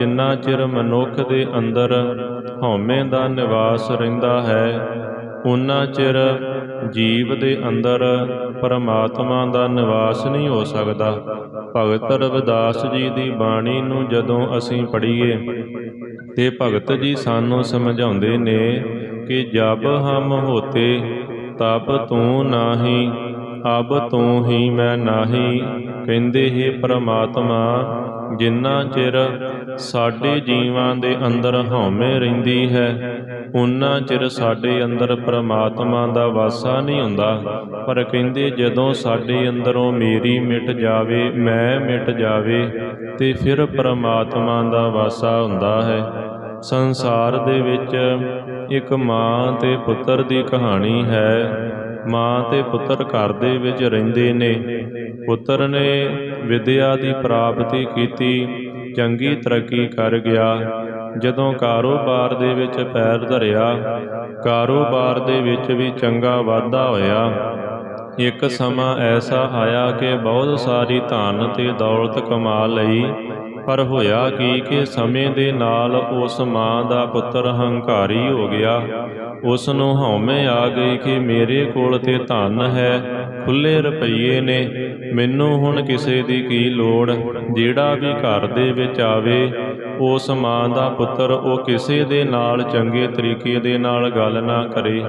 ਜਿੰਨਾ ਚਿਰ ਮਨੁੱਖ ਦੇ ਅੰਦਰ ਹਉਮੈ ਦਾ ਨਿਵਾਸ ਰਹਿੰਦਾ ਹੈ ਉਨਾ ਚਿਰ ਜੀਵ ਦੇ ਅੰਦਰ ਪਰਮਾਤਮਾ ਦਾ ਨਿਵਾਸ ਨਹੀਂ ਹੋ ਸਕਦਾ। ਭਗਤ ਰਵਿਦਾਸ ਜੀ ਦੀ ਬਾਣੀ ਨੂੰ ਜਦੋਂ ਅਸੀਂ ਪੜ੍ਹੀਏ, ਤੇ ਭਗਤ ਜੀ ਸਾਨੂੰ ਸਮਝਾਉਂਦੇ ਨੇ ਕਿ ਜਬ ਹਮ ਹੋਤੇ, ਤਬ ਤੂੰ ਨਾਹੀ, ਅਬ ਤੂੰ ਹੀ ਮੈਂ ਨਾਹੀ, ਕਹਿੰਦੇ ਹੀ ਪਰਮਾਤਮਾ ਜਿੰਨਾ ਚਿਰ ਸਾਡੇ ਜੀਵਾਂ ਦੇ ਅੰਦਰ ਹਉਮੈ ਰਹਿੰਦੀ ਹੈ ਉਨਾ ਚਿਰ ਸਾਡੇ ਅੰਦਰ ਪ੍ਰਮਾਤਮਾ ਦਾ ਵਾਸਾ ਨਹੀਂ ਹੁੰਦਾ। ਪਰ ਕਹਿੰਦੇ, ਜਦੋਂ ਸਾਡੇ ਅੰਦਰੋਂ ਮੇਰੀ ਮਿਟ ਜਾਵੇ, ਮੈਂ ਮਿਟ ਜਾਵੇ, ਤੇ ਫਿਰ ਪ੍ਰਮਾਤਮਾ ਦਾ ਵਾਸਾ ਹੁੰਦਾ ਹੈ। ਸੰਸਾਰ ਦੇ ਵਿੱਚ ਇੱਕ ਮਾਂ ਤੇ ਪੁੱਤਰ ਦੀ ਕਹਾਣੀ ਹੈ ਮਾਂ ਤੇ ਪੁੱਤਰ ਘਰ ਦੇ ਵਿੱਚ ਰਹਿੰਦੇ ਨੇ। ਪੁੱਤਰ ਨੇ ਵਿਦਿਆ ਦੀ ਪ੍ਰਾਪਤੀ ਕੀਤੀ, ਚੰਗੀ ਤਰੱਕੀ ਕਰ ਗਿਆ। ਜਦੋਂ ਕਾਰੋਬਾਰ ਦੇ ਵਿੱਚ ਪੈਰ ਧਰਿਆ, ਕਾਰੋਬਾਰ ਦੇ ਵਿੱਚ ਵੀ ਚੰਗਾ ਵਾਧਾ ਹੋਇਆ। ਇੱਕ ਸਮਾਂ ਐਸਾ ਆਇਆ ਕਿ ਬਹੁਤ ਸਾਰੀ ਧਨ ਤੇ ਦੌਲਤ ਕਮਾ ਲਈ। ਪਰ ਹੋਇਆ ਕੀ ਕਿ ਸਮੇਂ ਦੇ ਨਾਲ ਉਸ ਮਾਂ ਦਾ ਪੁੱਤਰ ਹੰਕਾਰੀ ਹੋ ਗਿਆ। ਉਸ ਨੂੰ ਹਉਮੈ ਆ ਗਈ ਕਿ ਮੇਰੇ ਕੋਲ ਤੇ ਧਨ ਹੈ ਖੁੱਲੇ ਰੁਪਈਏ ਨੇ। ਮੈਨੂੰ ਹੁਣ ਕਿਸੇ ਦੀ ਕੀ ਲੋੜ? ਜਿਹੜਾ ਵੀ ਘਰ ਦੇ ਵਿੱਚ ਆਵੇ, ਉਸ ਮਾਂ ਦਾ ਪੁੱਤਰ ਉਹ ਕਿਸੇ ਦੇ ਨਾਲ ਚੰਗੇ ਤਰੀਕੇ ਦੇ ਨਾਲ ਗੱਲ ਨਾ ਕਰੇ।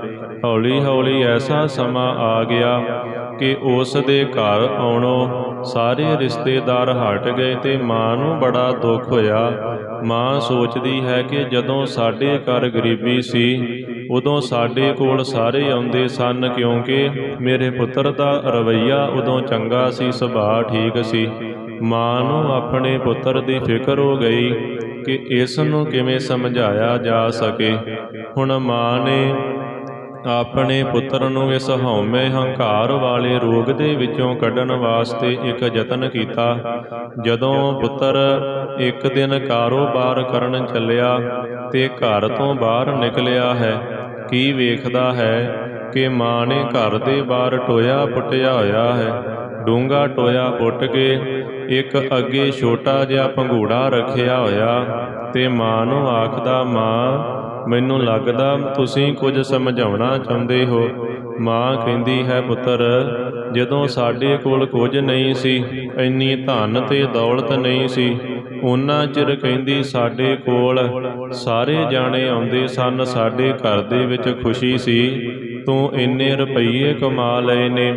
ਹੌਲੀ ਹੌਲੀ ਐਸਾ ਸਮਾਂ ਆ ਗਿਆ ਕਿ ਉਸ ਦੇ ਘਰ ਆਉਣੋਂ ਸਾਰੇ ਰਿਸ਼ਤੇਦਾਰ ਹਟ ਗਏ ਤੇ ਮਾਂ ਨੂੰ ਬੜਾ ਦੁੱਖ ਹੋਇਆ। ਮਾਂ ਸੋਚਦੀ ਹੈ ਕਿ ਜਦੋਂ ਸਾਡੇ ਘਰ ਗਰੀਬੀ ਸੀ, ਉਦੋਂ ਸਾਡੇ ਕੋਲ ਸਾਰੇ ਆਉਂਦੇ ਸਨ ਕਿਉਂਕਿ ਮੇਰੇ ਪੁੱਤਰ ਦਾ ਰਵਈਆ ਉਦੋਂ ਚੰਗਾ ਸੀ, ਸੁਭਾਅ ਠੀਕ ਸੀ। ਮਾਂ ਨੂੰ ਆਪਣੇ ਪੁੱਤਰ ਦੀ ਫਿਕਰ ਹੋ ਗਈ ਕਿ ਇਸ ਨੂੰ ਕਿਵੇਂ ਸਮਝਾਇਆ ਜਾ ਸਕੇ। ਹੁਣ ਮਾਂ ਨੇ ਆਪਣੇ ਪੁੱਤਰ ਨੂੰ ਇਸ ਹਉਮੈ ਹੰਕਾਰ ਵਾਲੇ ਰੋਗ ਦੇ ਵਿੱਚੋਂ ਕੱਢਣ ਵਾਸਤੇ ਇੱਕ ਯਤਨ ਕੀਤਾ। ਜਦੋਂ ਪੁੱਤਰ ਇੱਕ ਦਿਨ ਕਾਰੋਬਾਰ ਕਰਨ ਚੱਲਿਆ ਤੇ ਘਰ ਤੋਂ ਬਾਹਰ ਨਿਕਲਿਆ ਹੈ, ਕੀ ਵੇਖਦਾ ਹੈ ਕਿ ਮਾਂ ਨੇ ਘਰ ਦੇ ਬਾਹਰ ਟੋਇਆ ਪੁੱਟਿਆ ਹੋਇਆ ਹੈ। ਡੂੰਗਾ ਟੋਇਆ ਪੁੱਟ ਕੇ ਇੱਕ ਅੱਗੇ ਛੋਟਾ ਜਿਹਾ ਪੰਘੂੜਾ ਰੱਖਿਆ ਹੋਇਆ ਤੇ ਮਾਂ ਨੂੰ ਆਖਦਾ, ਮਾਂ ਮੈਨੂੰ ਲੱਗਦਾ ਤੁਸੀਂ ਕੁਝ ਸਮਝਾਉਣਾ ਚਾਹੁੰਦੇ ਹੋ। ਮਾਂ ਕਹਿੰਦੀ ਹੈ, ਪੁੱਤਰ, ਜਦੋਂ ਸਾਡੇ ਕੋਲ ਕੁਝ ਨਹੀਂ ਸੀ, ਇੰਨੀ ਧਨ ਤੇ ਦੌਲਤ ਨਹੀਂ ਸੀ, ਉਹਨਾਂ ਚਿਰ ਕਹਿੰਦੀ ਸਾਡੇ ਕੋਲ ਸਾਰੇ ਜਾਣੇ ਆਉਂਦੇ ਸਨ, ਸਾਡੇ ਘਰ ਦੇ ਵਿੱਚ ਖੁਸ਼ੀ ਸੀ, ਤੂੰ ਇੰਨੇ ਰੁਪਈਏ ਕਮਾ ਲਏ ਨੇ,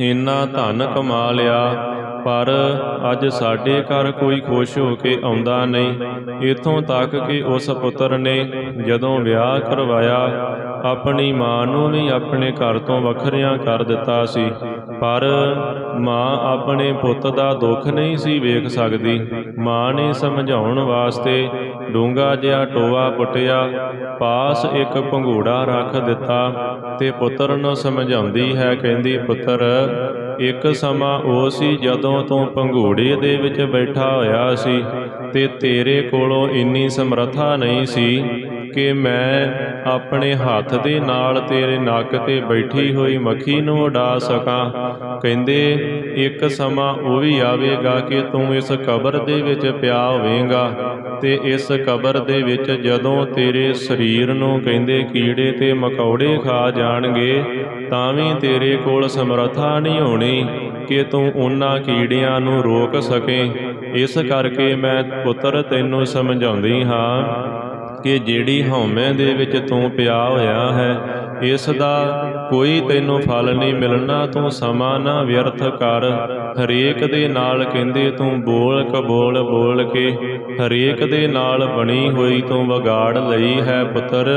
ਇੰਨਾ ਧਨ ਕਮਾ ਲਿਆ, ਪਰ ਅੱਜ ਸਾਡੇ ਘਰ ਕੋਈ ਖੁਸ਼ ਹੋ ਕੇ ਆਉਂਦਾ ਨਹੀਂ, ਇਥੋਂ ਤੱਕ ਕਿ ਉਸ ਪੁੱਤਰ ਨੇ ਜਦੋਂ ਵਿਆਹ ਕਰਵਾਇਆ, ਆਪਣੀ ਮਾਂ ਨੂੰ ਵੀ ਆਪਣੇ ਘਰ ਤੋਂ ਵੱਖਰਿਆਂ ਕਰ ਦਿੱਤਾ ਸੀ। ਪਰ ਮਾਂ ਆਪਣੇ ਪੁੱਤ ਦਾ ਦੁੱਖ ਨਹੀਂ ਸੀ ਵੇਖ ਸਕਦੀ। ਮਾਂ ਨੇ ਸਮਝਾਉਣ ਵਾਸਤੇ ਡੂੰਗਾ ਜਿਹਾ ਟੋਆ ਪੁੱਟਿਆ, ਪਾਸ ਇੱਕ ਪੰਘੂੜਾ ਰੱਖ ਦਿੱਤਾ ਤੇ ਪੁੱਤਰ ਨੂੰ ਸਮਝਾਉਂਦੀ ਹੈ, ਕਹਿੰਦੀ, ਪੁੱਤਰ, ਇੱਕ ਸਮਾਂ ਉਹ ਸੀ ਜਦੋਂ ਤੂੰ ਪੰਘੂੜੇ ਦੇ ਵਿੱਚ ਬੈਠਾ ਹੋਇਆ ਸੀ ਤੇ ਤੇਰੇ ਕੋਲੋਂ ਇੰਨੀ ਸਮਰੱਥਾ ਨਹੀਂ ਸੀ ਕਿ ਮੈਂ ਆਪਣੇ ਹੱਥ ਦੇ ਨਾਲ ਤੇਰੇ ਨੱਕ ਤੇ ਬੈਠੀ ਹੋਈ ਮੱਖੀ ਨੂੰ ਉਡਾ ਸਕਾਂ। ਕਹਿੰਦੇ, ਇੱਕ ਸਮਾਂ ਉਹ ਵੀ ਆਵੇਗਾ ਕਿ ਤੂੰ ਇਸ ਕਬਰ ਦੇ ਵਿੱਚ ਪਿਆ ਹੋਵੇਂਗਾ ਤੇ ਇਸ ਕਬਰ ਦੇ ਵਿੱਚ ਜਦੋਂ ਤੇਰੇ ਸਰੀਰ ਨੂੰ ਕਹਿੰਦੇ ਕੀੜੇ ਤੇ ਮਕੌੜੇ ਖਾ ਜਾਣਗੇ, ਤਾਂ ਵੀ ਤੇਰੇ ਕੋਲ ਸਮਰੱਥਾ ਨਹੀਂ ਹੋਣੀ ਕਿ ਤੂੰ ਉਹਨਾਂ ਕੀੜਿਆਂ ਨੂੰ ਰੋਕ ਸਕੇ। ਇਸ ਕਰਕੇ ਮੈਂ ਪੁੱਤਰ ਤੈਨੂੰ ਸਮਝਾਉਂਦੀ ਹਾਂ ਕਿ ਜਿਹੜੀ ਹਉਮੈ ਦੇ ਵਿੱਚ ਤੂੰ ਪਿਆ ਹੋਇਆ ਹੈ, ਇਸ ਦਾ ਕੋਈ ਤੈਨੂੰ ਫਲ ਨਹੀਂ ਮਿਲਣਾ, ਤੂੰ ਸਮਾਂ ਨਾ ਵਿਅਰਥ ਕਰ। ਹਰੇਕ ਦੇ ਨਾਲ ਕਹਿੰਦੇ ਤੂੰ ਬੋਲ ਕਬੋਲ ਬੋਲ ਕੇ, ਹਰੇਕ ਦੇ ਨਾਲ ਬਣੀ ਹੋਈ ਤੂੰ ਵਿਗਾੜ ਲਈ ਹੈ ਪੁੱਤਰ।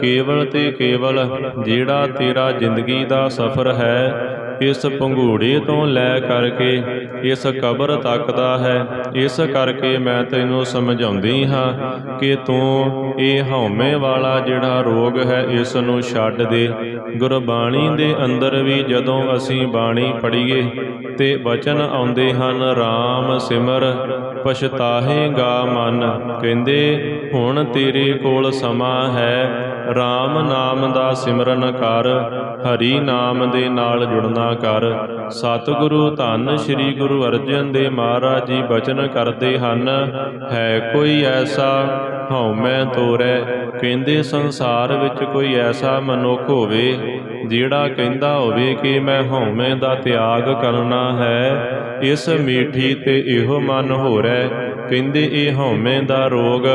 ਕੇਵਲ ਤੇ ਕੇਵਲ ਜਿਹੜਾ ਤੇਰਾ ਜ਼ਿੰਦਗੀ ਦਾ ਸਫ਼ਰ ਹੈ ਇਸ ਪੰਘੂੜੇ ਤੋਂ ਲੈ ਕਰਕੇ ਇਸ ਕਬਰ ਤੱਕ ਦਾ ਹੈ। ਇਸ ਕਰਕੇ ਮੈਂ ਤੈਨੂੰ ਸਮਝਾਉਂਦੀ ਹਾਂ ਕਿ ਤੂੰ ਇਹ ਹਉਮੈ ਵਾਲਾ ਜਿਹੜਾ ਰੋਗ ਹੈ, ਇਸ ਨੂੰ ਛੱਡ ਦੇ। ਗੁਰਬਾਣੀ ਦੇ ਅੰਦਰ ਵੀ ਜਦੋਂ ਅਸੀਂ ਬਾਣੀ ਪੜ੍ਹੀਏ ਤੇ ਬਚਨ ਆਉਂਦੇ ਹਨ RAM ਸਿਮਰ ਪਛਤਾਹੇਗਾ ਮਨ, ਕਹਿੰਦੇ, ਹੁਣ ਤੇਰੇ ਕੋਲ ਸਮਾਂ ਹੈ RAM ਨਾਮ ਦਾ ਸਿਮਰਨ ਕਰ, ਹਰੀ ਨਾਮ ਦੇ ਨਾਲ ਜੁੜਨਾ ਕਰ। ਸਤਿਗੁਰੂ ਧੰਨ ਸ੍ਰੀ ਗੁਰੂ ਅਰਜਨ ਦੇਵ ਮਹਾਰਾਜ ਜੀ, ਬਚਨ ਕਰਦੇ ਹਨ, ਹੈ ਕੋਈ ਐਸਾ ਹਉਮੈ ਤੋਰੈ, ਕਹਿੰਦੇ ਸੰਸਾਰ ਵਿੱਚ ਕੋਈ ਐਸਾ ਮਨੁੱਖ ਹੋਵੇ, ਜਿਹੜਾ ਕਹਿੰਦਾ ਹੋਵੇ ਕਿ ਮੈਂ ਹਉਮੈ ਦਾ ਤਿਆਗ ਕਰਨਾ ਹੈ, ਇਸ ਮੀਠੀ ਤੇ ਇਹੋ ਮਨ ਹੋਰੈ, ਕਹਿੰਦੇ ਇਹ ਹਉਮੈ ਦਾ ਰੋਗ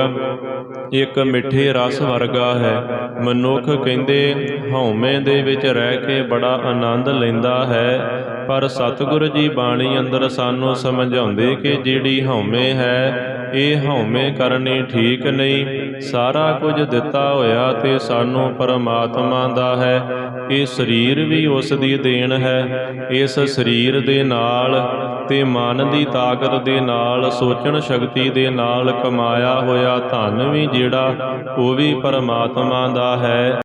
ਇੱਕ ਮਿੱਠੇ ਰਸ ਵਰਗਾ ਹੈ। ਮਨੁੱਖ ਕਹਿੰਦੇ ਹਉਮੈ ਦੇ ਵਿੱਚ ਰਹਿ ਕੇ ਬੜਾ ਆਨੰਦ ਲੈਂਦਾ ਹੈ ਪਰ ਸਤਿਗੁਰੂ ਜੀ ਬਾਣੀ ਅੰਦਰ ਸਾਨੂੰ ਸਮਝਾਉਂਦੇ ਕਿ ਜਿਹੜੀ ਹਉਮੈ ਹੈ, ਇਹ ਹਉਮੈ ਕਰਨੀ ਠੀਕ ਨਹੀਂ। ਸਾਰਾ ਕੁਝ ਦਿੱਤਾ ਹੋਇਆ ਤੇ ਸਾਨੂੰ ਪਰਮਾਤਮਾ ਦਾ ਹੈ। ਇਹ ਸਰੀਰ ਵੀ ਉਸ ਦੀ ਦੇਣ ਹੈ। ਇਸ ਸਰੀਰ ਦੇ ਨਾਲ ਤੇ ਮਨ ਦੀ ਤਾਕਤ ਦੇ ਨਾਲ, ਸੋਚਣ ਸ਼ਕਤੀ ਦੇ ਨਾਲ ਕਮਾਇਆ ਹੋਇਆ ਧਨ ਵੀ ਜਿਹੜਾ, ਉਹ ਵੀ ਪਰਮਾਤਮਾ ਦਾ ਹੈ।